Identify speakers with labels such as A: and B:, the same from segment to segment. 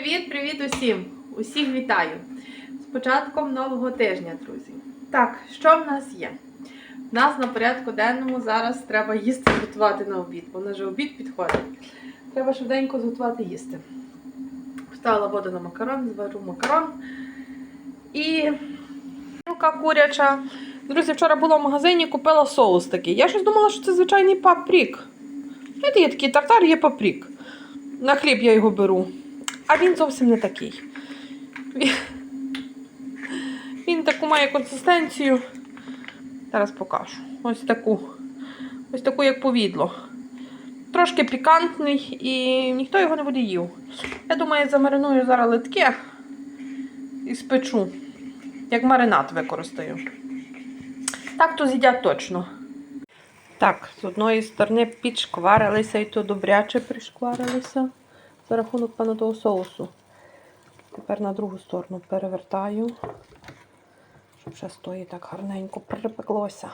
A: Привіт-привіт усім! Усіх вітаю! З початком нового тижня, друзі. Так, що в нас є? У нас на порядку денному зараз треба їсти готувати на обід, бо на вже обід підходить. Треба швиденько зготувати їсти. Вставила воду на макарон, зварю макарон. І рука куряча. Друзі, вчора була в магазині, купила соус такий. Я щось думала, що це звичайний папрік. Знаєте, є такий тартар, є папрік. На хліб я його беру. А він зовсім не такий. Він, таку має консистенцію. Зараз покажу. Ось таку. Ось таку, як повідло. Трошки пікантний і ніхто його не буде їв. Я думаю, замариную зараз литке і спечу. Як маринад використаю. Так то з'їдять точно. Так, з одної сторони підшкварилися і то добряче пришкварилися за рахунок пану того соусу. Тепер на другу сторону перевертаю, щоб ще стої так гарненько припеклося.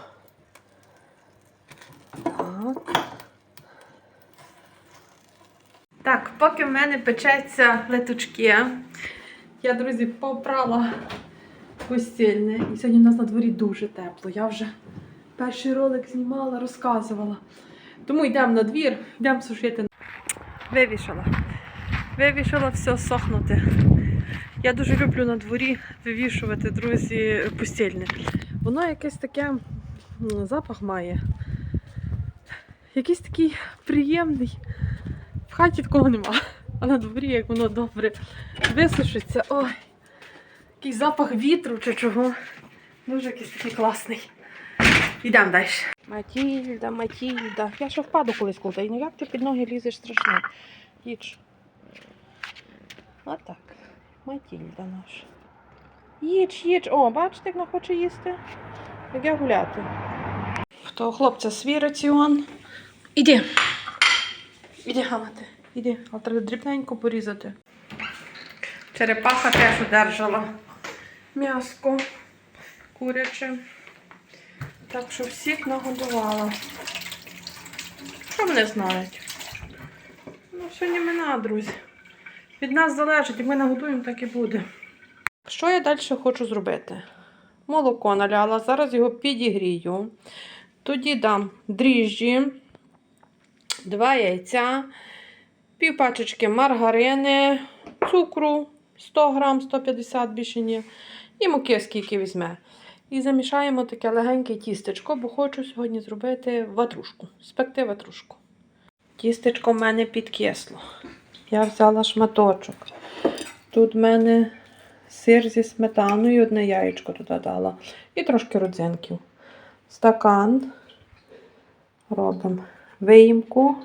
A: Так. Так, поки в мене печеться летучки, я, друзі, попрала постільне. І сьогодні у нас на дворі дуже тепло. Я вже перший ролик знімала, розказувала. Тому йдемо на двір, йдемо сушити. Вивішала. Вивішала все сохнути. Я дуже люблю на дворі вивішувати, друзі, постільне. Воно якесь таке запах має. Якийсь такий приємний. В хаті такого нема. А на дворі, як воно добре висушиться. Ой, який запах вітру чи чого. Дуже якийсь такий класний. Йдемо далі. Матільда, Матільда. Я ще впаду колись колтай. Ну як ти під ноги лізеш страшно? Отак. Матільда наша. Їдж, їдж. О, бачите, як вона хоче їсти. Як я гуляти. Того хлопця свій раціон. Іди. Іди гамати. Іди. Але треба дрібненько порізати. Черепаха теж одержала м'яско куряче. Так що всіх нагодувала. Що вони знають? Ну, сьогодні мина, друзі. Від нас залежить, як ми нагодуємо, так і буде. Що я далі хочу зробити? Молоко наляла, зараз його підігрію. Тоді дам дріжджі, два яйця, пів пачечки маргарини, цукру 100 грам, 150 більше ні. І муки, скільки візьме. І замішаємо таке легеньке тістечко, бо хочу сьогодні зробити ватрушку, спекти ватрушку. Тістечко в мене підкисло. Я взяла шматочок. Тут в мене сир зі сметаною, одне яєчко туди дала. І трошки родзинків. Стакан. Робимо виїмку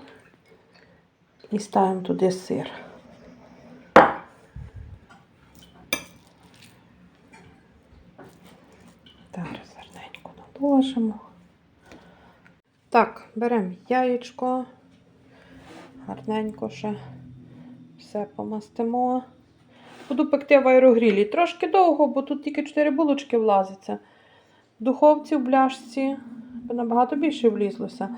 A: і ставимо туди сир. Зараз гарненько наложимо. Так, беремо яєчко, гарненько ще все помастимо. Буду пекти в аерогрілі. Трошки довго, бо тут тільки 4 булочки влазиться. Духовці в бляшці набагато більше влізлося.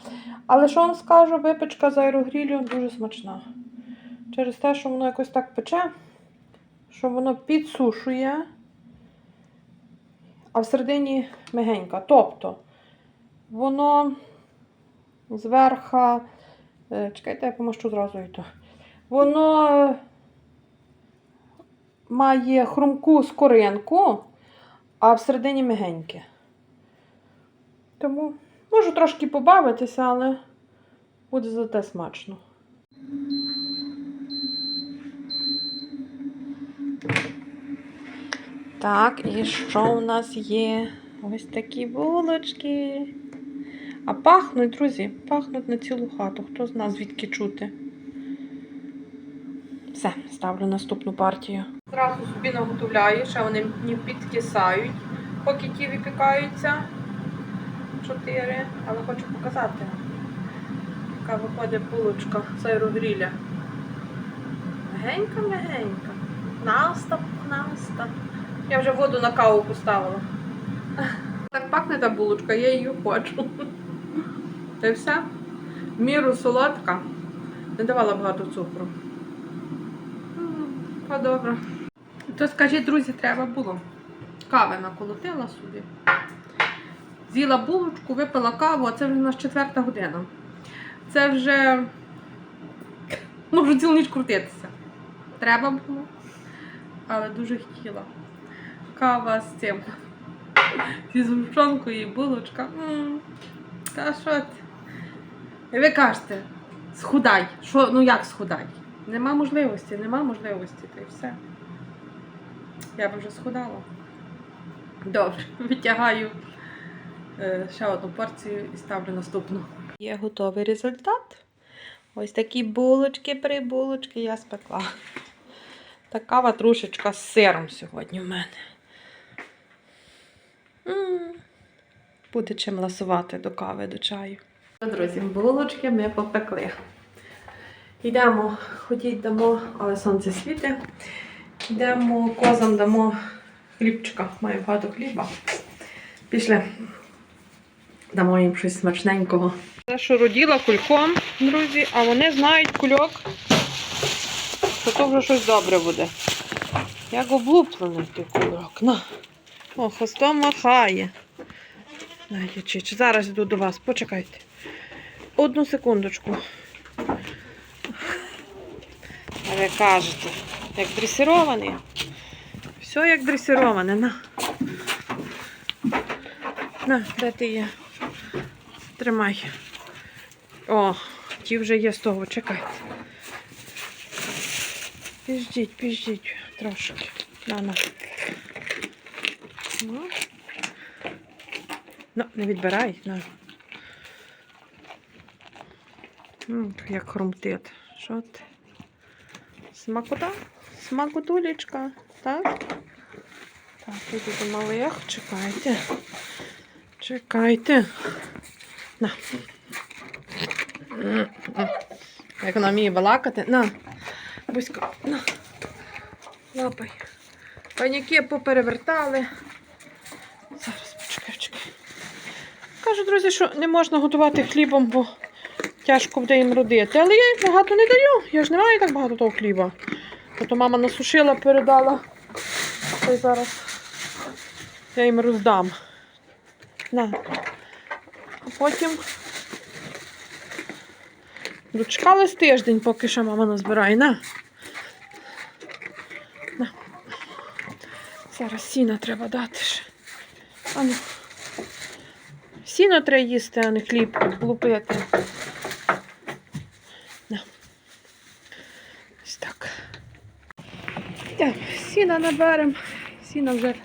A: Але що вам скажу, випечка з аерогрілю дуже смачна. Через те, що воно якось так пече, що воно підсушує а всередині мягенька. Тобто воно зверха, е, чекайте, я помощу зразу і то. Воно має хрумку скоринку, а всередині мягеньке. Тому можу трошки побавитися, але буде зате смачно. Так, і що у нас є? Ось такі булочки. А пахнуть, друзі, пахнуть на цілу хату. Хто з нас звідки чути? Все, ставлю наступну партію. Зразу собі наготовляю, ще вони не підкисають, поки ті випікаються. Чотири. Але хочу показати, яка виходить булочка з аерогріля. Мегенька-мегенька. Наста, наста. Я вже воду на каву поставила. Так пахне та булочка, я її хочу. Та й все. Міру солодка. Не давала багато цукру. М, Така добра. То скажіть, друзі, треба було. Кави наколотила собі. З'їла булочку, випила каву, а це вже у нас четверта година. Це вже можу цілу ніч крутитися. Треба було, але дуже хотіла. Кава з цим. Зі згущенкою і булочка. М, Та що? І ви кажете, схудай. Що, ну як схудай? Нема можливості, нема можливості, та й все. Я б вже схудала. Добре, витягаю е, ще одну порцію і ставлю наступну. Є готовий результат. Ось такі булочки, прибулочки я спекла. Така ватрушечка з сиром сьогодні в мене. Буде чим ласувати до кави, до чаю. Друзі, булочки ми попекли. Йдемо, ходіть, дамо, але сонце світить. Йдемо козам дамо хлібчика. Маю багато хліба. Пішли. Дамо їм щось смачненького. Це що роділа кульком, друзі, а вони знають кульок, що то вже щось добре буде. Як облуплений той кульок. На. О, хвостом махає. Зараз йду до вас, почекайте. Одну секундочку. Ви кажете, як дресирований. Все як дресироване, на. На, де ти є? Тримай. О, ті вже є з того, чекайте. Піждіть, піждіть трошки. На, на. Ну, ну не відбирай, на. Як хрумтить. Що ти? Смакота? Смакотулечка, так? Так, іду до малих, чекайте. Чекайте. На. Як вона вміє балакати. На. Бусько, на. Лапай. Паніки поперевертали. Зараз почекай, чекай. Кажу, друзі, що не можна готувати хлібом, бо тяжко буде їм родити. Але я їм багато не даю. Я ж не маю так багато того хліба. Ото мама насушила, передала. Й зараз я їм роздам. На. А потім дочекались тиждень, поки ще мама назбирає. На. На. Зараз сіна треба дати ще. А ну. Сіно треба їсти, а не хліб лупити. На. Ось так. Так, сіна наберемо. Сіна вже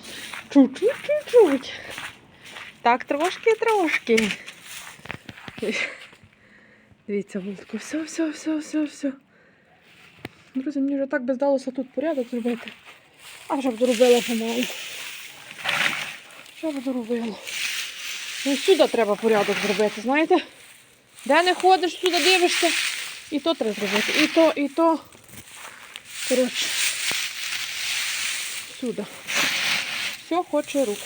A: чуть-чуть-чуть-чуть. Так, трошки-трошки. Дивіться, вултку. Все, все, все, все, все. Друзі, мені вже так би здалося тут порядок зробити. А вже б доробила помалу. Вже б доробила. Ну, сюди треба порядок зробити, знаєте? Де не ходиш, сюди дивишся. І то треба зробити. І то, і то. Коротше. Сюди. Все хоче рук.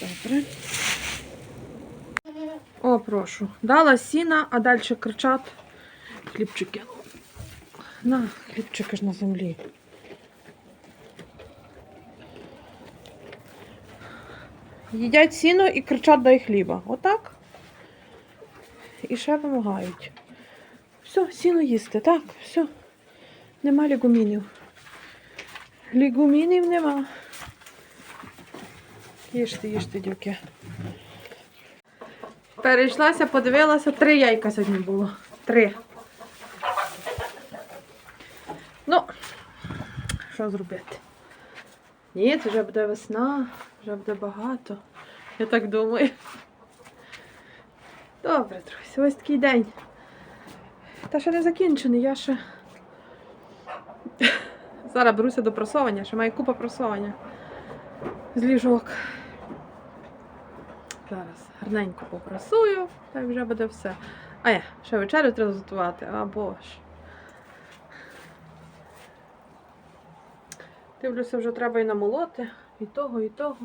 A: Добре. О, прошу. Дала сіна, а далі кричать. Хлібчики. На, хлібчики ж на землі. Їдять сіно і кричать дай хліба. Отак. І ще вимагають. Все, сіно їсти, так, все. Нема лігумінів. Лігумінів нема. Їжте, їжте, дівки. Перейшлася, подивилася, три яйка сьогодні було. Три. Ну, що зробити? Ні, це вже буде весна, вже буде багато. Я так думаю. Добре, друзі, ось такий день. Та ще не закінчений, я ще. Зараз беруся до просовання, ще маю купа просовання з ліжок. Зараз гарненько попрасую, та вже буде все. А я, ще вечерю треба готувати, а боже. Дивлюся, вже треба і намолоти, і того, і того.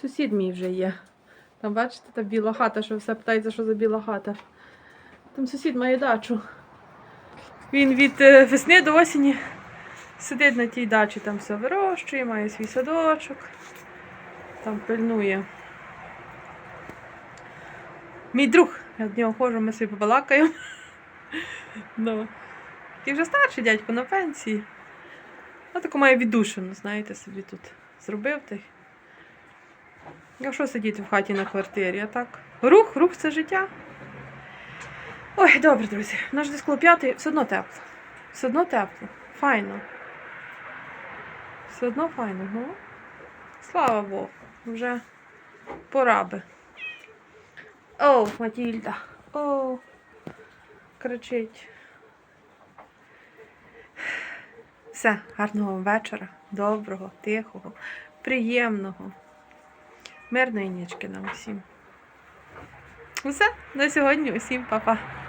A: Сусід мій вже є. Там бачите, та біла хата, що все питається, що за біла хата. Там сусід має дачу. Він від е, весни до осені сидить на тій дачі, там все вирощує, має свій садочок, там пильнує. Мій друг, я до нього ходжу, ми собі побалакаємо. Ну. Такий вже старший дядько на пенсії. А таку має віддушину, знаєте, собі тут зробив й. А що сидіти в хаті на квартирі, а так? Рух, рух це життя. Ой, добре, друзі. Наш десь коло все одно тепло. Все одно тепло. Файно. Все одно файно. Ну, слава Богу. Вже пора би. О, Матільда. О, кричить. Все, гарного вам вечора, доброго, тихого, приємного, мирної нічки нам усім. Все, на сьогодні усім па-па.